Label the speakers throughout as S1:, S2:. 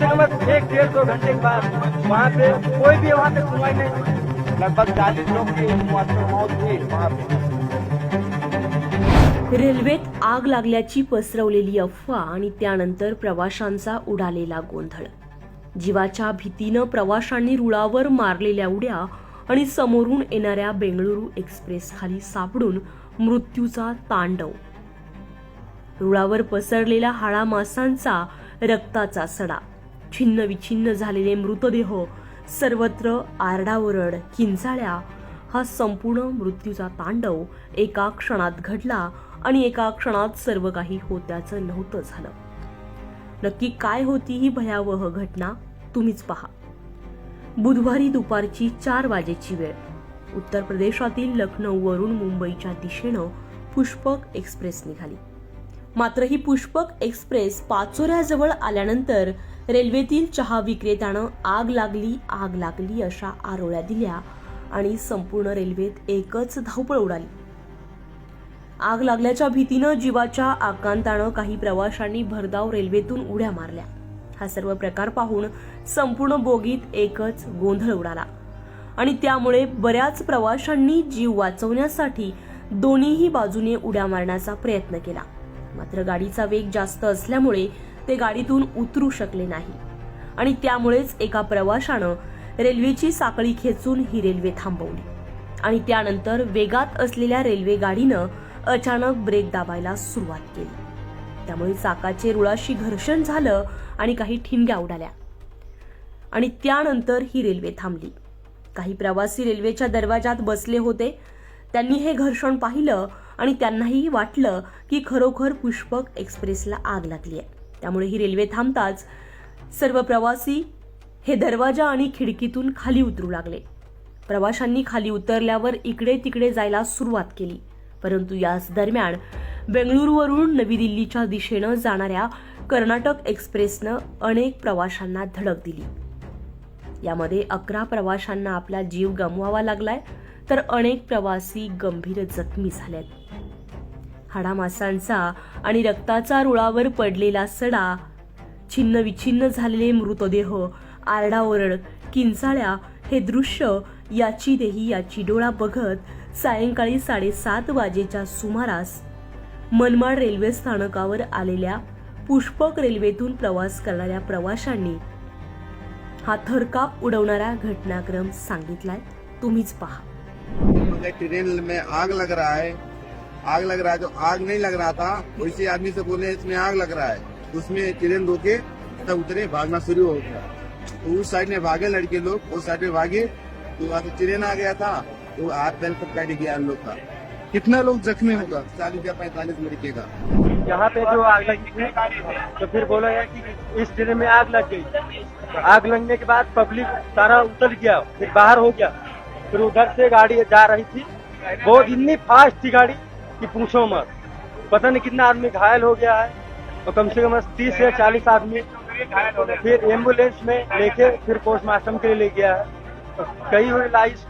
S1: से कम एक डेढ़ दो घंटे के बाद वहाँ पे कोई भी वहाँ पे सुनवाई नहीं
S2: लगभग चालीस लोग की मौत हुई वहाँ पे।
S3: रेल्वेत आग लागल्याची पसरवलेली अफवा आणि त्यानंतर प्रवाशांचा उडालेला गोंधळ. जीवाच्या भीतीनं प्रवाशांनी रुळावर मारलेल्या उड्या आणि समोरून येणाऱ्या बेंगळुरू एक्सप्रेस खाली सापडून मृत्यूचा तांडव. रुळावर पसरलेला हाळा मासांचा रक्ताचा सडा. छिन्न विछिन्न झालेले मृतदेह सर्वत्र आरडाओरड किंचाळ्या. हा संपूर्ण मृत्यूचा तांडव एका क्षणात घडला आणि एका क्षणात सर्व काही होत्याचं नव्हतं झालं. नक्की काय होती ही भयावह घटना? तुम्हीच पहा. बुधवारी दुपारची चार वाजेची वेळ. उत्तर प्रदेशातील लखनौवरून मुंबईच्या दिशेनं पुष्पक एक्सप्रेस निघाली. मात्र ही पुष्पक एक्सप्रेस पाचोऱ्याजवळ आल्यानंतर रेल्वेतील चहा विक्रेत्यानं आग लागली आग लागली अशा आरोळ्या दिल्या आणि संपूर्ण रेल्वेत एकच धावपळ उडाली. आग लागल्याच्या भीतीनं जीवाच्या आकांतानं काही प्रवाशांनी भरधाव रेल्वेतून उड्या मारल्या. हा सर्व प्रकार पाहून संपूर्ण बोगीत एकच गोंधळ उडाला आणि त्यामुळे बऱ्याच प्रवाशांनी जीव वाचवण्यासाठी दोन्हीही बाजूने उड्या मारण्याचा प्रयत्न केला. मात्र गाडीचा वेग जास्त असल्यामुळे ते गाडीतून उतरू शकले नाही. आणि त्यामुळेच एका प्रवाशानं रेल्वेची साखळी खेचून ही रेल्वे थांबवली. आणि त्यानंतर वेगात असलेल्या रेल्वे गाडीनं अचानक ब्रेक दाबायला सुरुवात केली. त्यामुळे चाकाचे रुळाशी घर्षण झालं आणि काही ठिणग्या उडाल्या. आणि त्यानंतर ही रेल्वे थांबली. काही प्रवासी रेल्वेच्या दरवाजात बसले होते. त्यांनी हे घर्षण पाहिलं आणि त्यांनाही वाटलं की खरोखर पुष्पक एक्सप्रेसला आग लागली आहे. त्यामुळे ही रेल्वे थांबताच सर्व प्रवासी हे दरवाजा आणि खिडकीतून खाली उतरू लागले. प्रवाशांनी खाली उतरल्यावर इकडे तिकडे जायला सुरुवात केली. परंतु याच दरम्यान बेंगळुरूवरून नवी दिल्लीच्या दिशेनं जाणाऱ्या कर्नाटक एक्सप्रेसनं अनेक प्रवाशांना धडक दिली. यामध्ये अकरा प्रवाशांना आपला जीव गमवावा लागलाय तर अनेक प्रवासी गंभीर जखमी झालेत. हाडामासांचा आणि रक्ताचा रुळावर पडलेला सडा छिन्न विछिन्न झालेले मृतदेह आरडाओरड किंचाळ्या हे दृश्य याची देही याची डोळा बघत सायंकाळी साडेसात वाजेच्या सुमारास मनमाड रेल्वे स्थानकावर आलेल्या पुष्पक रेल्वेतून प्रवास करणाऱ्या प्रवाशांनी हा थरकाप उडवणारा घटनाक्रम सांगितलाय. तुम्हीच पहा.
S2: ट्रेन में आग लग रहा है. आग लग रहा है जो आग नहीं लग रहा था. वैसे आदमी से बोले इसमें आग लग रहा है. उसमें ट्रेन रोके तब उतरे भागना शुरू हो गया. तो उस साइड में भागे लड़के लोग उस साइड में भागे तो वहाँ से ट्रेन आ गया था. तो हाथ पैर सब काट गया लोग का.
S4: कितना लोग जख्मी
S2: होगा? चालीस या पैंतालीस लड़के का.
S1: यहाँ पे जो आग लगी थी तो फिर बोला गया कि इस ट्रेन में आग लग गई। आग लगने के बाद पब्लिक सारा उतर गया, फिर बाहर हो गया। फिर उधर से गाड़ी जा रही थी। बहुत इतनी फास्ट थी गाड़ी कि पूछो मत। पता नहीं कितना आदमी घायल हो गया है। और कम से कम तीस से चालीस आदमी फिर एंबुलेंस में लेके फिर पोस्टमार्टम के लिए ले गया है। कई हुई लाश,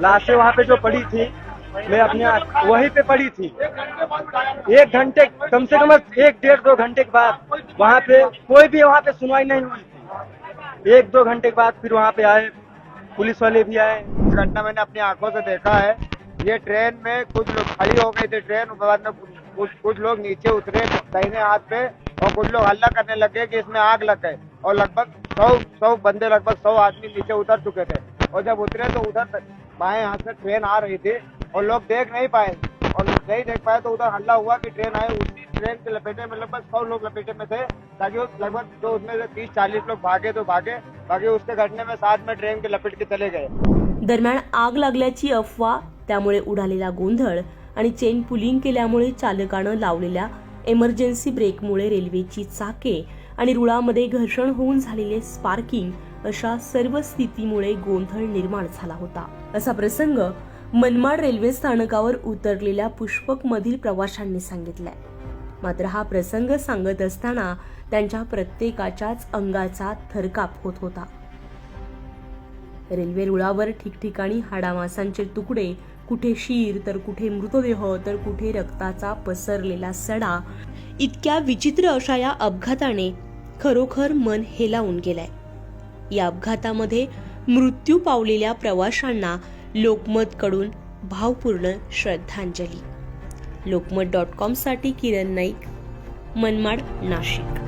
S1: लाशें वहाँ पे जो पड़ी थी मैं अपने वहीं पे पड़ी थी। एक घंटे, कम से कम एक, डेढ़, दो घंटे के बाद वहाँ पे कोई भी वहाँ पे सुनवाई नहीं हुई थी। एक, दो घंटे के बाद फिर वहाँ पे आए, पुलिस वाले भी आए।
S2: घटना मैंने अपनी आँखों से देखा है। ये ट्रेन में कुछ लोग खड़ी हो गई थी ट्रेन, उसके बाद में कुछ कुछ लोग नीचे उतरे, दाहिने हाथ पे, और कुछ लोग हल्ला करने लगे कि इसमें आग लग गए और लगभग सौ सौ बंदे, लगभग सौ आदमी नीचे उतर चुके थे। और जब उतरे तो उधर बाएँ हाथ से ट्रेन आ रही थी। और लोग देख नहीं पाए। और नहीं देख पाए तो उधर हल्ला हुआ कि ट्रेन आए उसी ट्रेन के लपेटे में लगभग सौ लोग लपेटे में थे ताकि लगभग जो उसमें से तीस चालीस लोग भागे तो भागे बाकी उसके घटने में साथ में ट्रेन के लपेट के चले गए।
S3: दरम्यान आग लागल्याची अफवा त्यामुळे उडालेला गोंधळ आणि चेन पुलिंग केल्यामुळे चालकानं लावलेल्या एमर्जन्सी ब्रेकमुळे रेल्वेची चाके आणि रुळामध्ये घर्षण होऊन झालेले स्पार्किंग अशा सर्व स्थितीमुळे गोंधळ निर्माण झाला होता. असा प्रसंग मनमाड रेल्वे स्थानकावर उतरलेल्या पुष्पक मधील प्रवाशांनी सांगितलाय. मात्र हा प्रसंग सांगत असताना त्यांच्या प्रत्येकाच्याच अंगाचा थरकाप होत होता. रेल्वे रुळावर ठिकठिकाणी हाडामासांचे तुकडे कुठे शीर तर कुठे मृतदेह तर कुठे रक्ताचा पसरलेला सडा इतक्या विचित्र अशा या अपघाताने खरोखर मन हेलावून गेलंय. या अपघातामध्ये मृत्यू पावलेल्या प्रवाशांना लोकमतकडून भावपूर्ण श्रद्धांजली. लोकमत डॉट कॉमसाठी किरण नाईक मनमाड नाशिक.